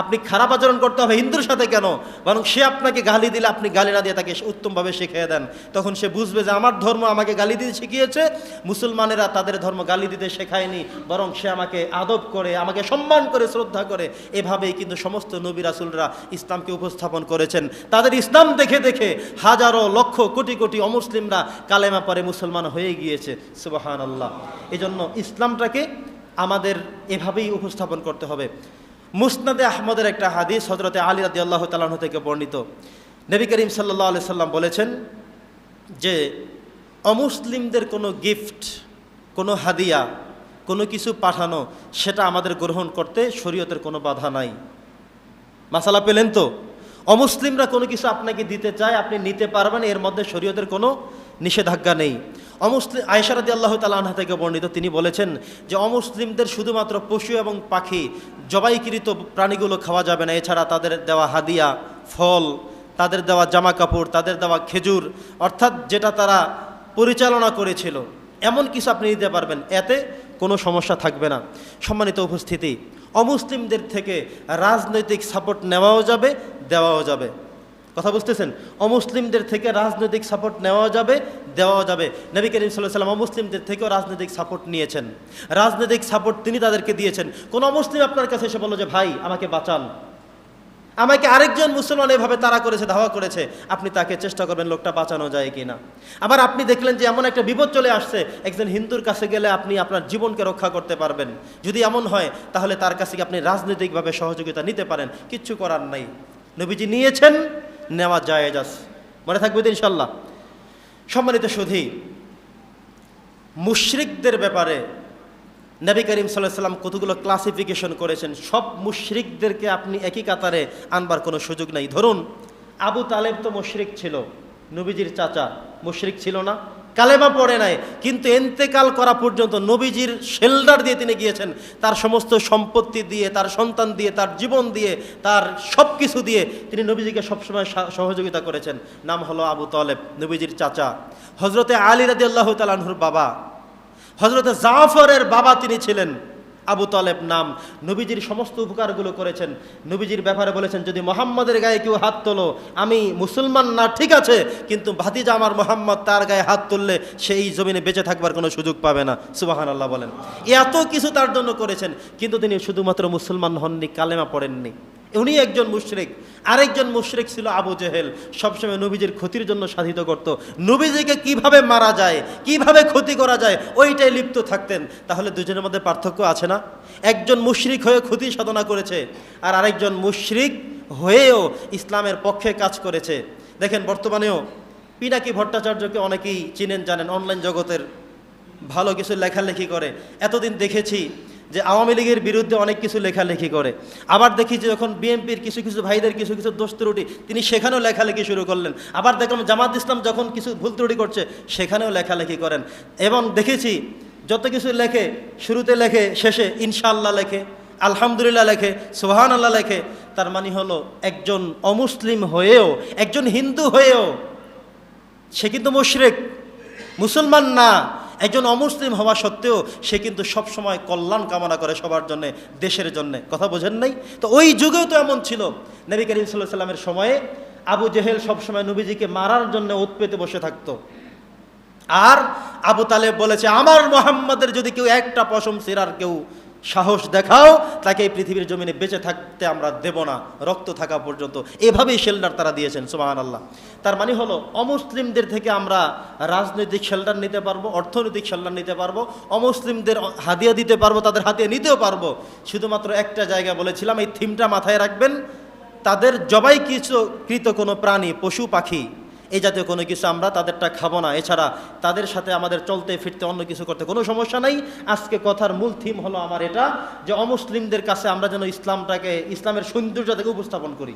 আপনি খারাপ আচরণ করতে হবে হিন্দুর সাথে কেন? বরং সে আপনাকে গালি দিলে আপনি গালি না দিয়ে তাকে উত্তমভাবে শিখিয়ে দেন। তখন সে বুঝবে যে আমার ধর্ম আমাকে গালি দিতে শিখিয়েছে, মুসলমানেরা তাদের ধর্ম গালি দিতে শেখায়নি, বরং সে আমাকে আদব করে, আমাকে সম্মান করে, শ্রদ্ধা করে, এভাবেই কিন্তু সমস্ত নবী রাসুলরা ইসলামকে উপস্থাপন করেছেন। তাদের ইসলাম দেখে দেখে হাজারো লক্ষ কোটি কোটি অমুসলিমরা কালেমা পরে মুসলমান হয়ে গিয়েছে। সুবাহান আল্লাহ এজন্য ইসলামটাকে আমাদের এভাবেই উপস্থাপন করতে হবে। মুসনাদে আহমদের একটা হাদিস হজরতে আলী রাদি আল্লাহ তালাহ থেকে বর্ণিত। নবী করিম সাল্লাহ আলি সাল্লাম বলেছেন যে, অমুসলিমদের কোনো গিফট, কোনো হাদিয়া, কোনো কিছু পাঠানো, সেটা আমাদের গ্রহণ করতে শরীয়তের কোনো বাধা নাই। মাসালা পেলেন তো? অমুসলিমরা কোনো কিছু আপনাকে দিতে চায়, আপনি নিতে পারবেন, এর মধ্যে শরীয়তের কোনো নিষেধাজ্ঞা নেই। অমুসলিম আয়সারাদি আল্লাহ তালাহা থেকে বর্ণিত, তিনি বলেছেন যে অমুসলিমদের শুধুমাত্র পশু এবং পাখি জবাইকৃত প্রাণীগুলো খাওয়া যাবে না। এছাড়া তাদের দেওয়া হাদিয়া, ফল, তাদের দেওয়া জামা কাপড় তাদের দেওয়া খেজুর, অর্থাৎ যেটা তারা পরিচালনা করেছিল, এমন কিছু আপনি দিতে পারবেন, এতে কোনো সমস্যা থাকবে না। সম্মানিত উপস্থিতি, অমুসলিমদের থেকে রাজনৈতিক সাপোর্ট নেওয়াও যাবে, দেওয়াও যাবে। কথা বুঝতেছেন? অমুসলিমদের থেকে রাজনৈতিক সাপোর্ট নেওয়া যাবে দেওয়াও যাবে। নবী করিম সাল্লাহ সাল্লাম অমুসলিমদের থেকেও রাজনৈতিক সাপোর্ট নিয়েছেন। রাজনৈতিক সাপোর্ট তিনি তাদেরকে দিয়েছেন। কোন অমুসলিম আপনার কাছে এসে বলল যে, ভাই, আমাকে বাঁচান। আমাকে আরেকজন মুসলমান এভাবে তারা করেছে, ধাওয়া করেছে, আপনি তাকে চেষ্টা করবেন লোকটা বাঁচানো যায় কি না আবার আপনি দেখলেন যে, এমন একটা বিপদ চলে আসছে, একজন হিন্দুর কাছে গেলে আপনি আপনার জীবনকে রক্ষা করতে পারবেন। যদি এমন হয়, তাহলে তার কাছে আপনি রাজনৈতিকভাবে সহযোগিতা নিতে পারেন? কিচ্ছু করার নাই। নবীজি নিয়েছেন নেওয়া যায় এজাজ মনে থাকবে তো ইনশাল্লাহ সম্মানিত সুধী, মুশরিকদের ব্যাপারে নবী করিম সাল্লাহ সাল্লাম কতগুলো ক্লাসিফিকেশন করেছেন? সব মুশরিকদেরকে আপনি একই কাতারে আনবার কোনো সুযোগ নাই। ধরুন, আবু তালেব তো মুশরিক ছিল, নবীজির চাচা। মুশরিক ছিল না কালেমা পড়ে নাই, কিন্তু এন্তেকাল করা পর্যন্ত নবীজির শেল্ডার দিয়ে তিনি গিয়েছেন। তার সমস্ত সম্পত্তি দিয়ে, তার সন্তান দিয়ে, তার জীবন দিয়ে, তার সব কিছু দিয়ে তিনি নবীজিকে সবসময় সহযোগিতা করেছেন। নাম হলো আবু তলেব, নবীজির চাচা। হজরতে আলী রাজি আল্লাহ তালাহুর বাবা। হজরতে জাফরের বাবা তিনি ছিলেন। আবু তালেব নাম। নবীজির সমস্ত উপকারগুলো করেছেন। নবীজির ব্যাপারে বলেছেন, যদি মোহাম্মদের গায়ে কেউ হাত তোলো, আমি মুসলমান না, ঠিক আছে, কিন্তু ভাতিজা আমার মোহাম্মদ তার গায়ে হাত তুললে সেই জমিনে বেঁচে থাকবার কোনো সুযোগ পাবে না। সুবাহান আল্লাহ বলেন। এত কিছু তার জন্য করেছেন, কিন্তু তিনি শুধুমাত্র মুসলমান হননি, কালেমা পড়েননি। উনি একজন মুশরিক। আরেকজন মুশরিক ছিল আবু জেহেল। সবসময় নবীজির ক্ষতির জন্য সাধিত করত। নবীজিকে কীভাবে মারা যায়, কীভাবে ক্ষতি করা যায়, ওইটাই লিপ্ত থাকতেন। তাহলে দুজনের মধ্যে পার্থক্য আছে না? একজন মুশরিক হয়ে ক্ষতি সাধনা করেছে, আর আরেকজন মুশরিক হয়েও ইসলামের পক্ষে কাজ করেছে। দেখেন, বর্তমানেও পিনাকি ভট্টাচার্যকে অনেকেই চিনেন, জানেন, অনলাইন জগতের ভালো কিছু লেখালেখি করে। এতদিন দেখেছি যে আওয়ামী লীগের বিরুদ্ধে অনেক কিছু লেখালেখি করে। আবার দেখি যে যখন বিএনপির কিছু কিছু ভাইদের কিছু কিছু দোষ ত্রুটি, তিনি সেখানেও লেখালেখি শুরু করলেন। আবার দেখলাম জামাত ইসলাম যখন কিছু ভুল ত্রুটি করছে, সেখানেও লেখালেখি করেন। এবং দেখেছি যত কিছু লেখে, শুরুতে লেখে, শেষে ইনশাআল্লাহ লেখে, আলহামদুলিল্লাহ লেখে সোহান আল্লাহ লেখে, তার মানে হলো একজন অমুসলিম হয়েও, একজন হিন্দু হয়েও, সে কিন্তু মুশরিক, মুসলমান না। একজন অমুসলিম হওয়া সত্ত্বেও সে কিন্তু সবসময় কল্যাণ কামনা করে সবার জন্য, দেশের জন্য। কথা বোঝেন নাই? তো ওই যুগেও তো এমন ছিল। নবী করিম সাল্লাহ সাল্লামের সময়ে আবু জেহেল সবসময় নবীজিকে মারার জন্য উৎপেতে বসে থাকতো। আর আবু তালেব বলেছে, আমার মোহাম্মদের যদি কেউ একটা পশম সিরার কেউ সাহস দেখাও, তাকে এই পৃথিবীর জমিনে বেঁচে থাকতে আমরা দেব না, রক্ত থাকা পর্যন্ত। এভাবেই শেল্টার তারা দিয়েছেন সুবাহান আল্লাহ তার মানে হলো, অমুসলিমদের থেকে আমরা রাজনৈতিক শেল্টার নিতে পারব, অর্থনৈতিক শেল্টার নিতে পারব, অমুসলিমদের হাদিয়া দিতে পারব, তাদের হাতিয়ে নিতেও পারব। শুধুমাত্র একটা জায়গা বলেছিলাম, এই থিমটা মাথায় রাখবেন, তাদের জবাই কিছু কৃত কোনো প্রাণী, পশু, পাখি এই জাতীয় কোনো কিছু আমরা তাদেরটা খাব না। এছাড়া তাদের সাথে আমাদের চলতে ফিরতে অন্য কিছু করতে কোনো সমস্যা নাই। আজকে কথার মূল থিম হলো আমার এটা, যে অমুসলিমদের কাছে আমরা যেন ইসলামটাকে, ইসলামের সৌন্দর্যটাকে উপস্থাপন করি।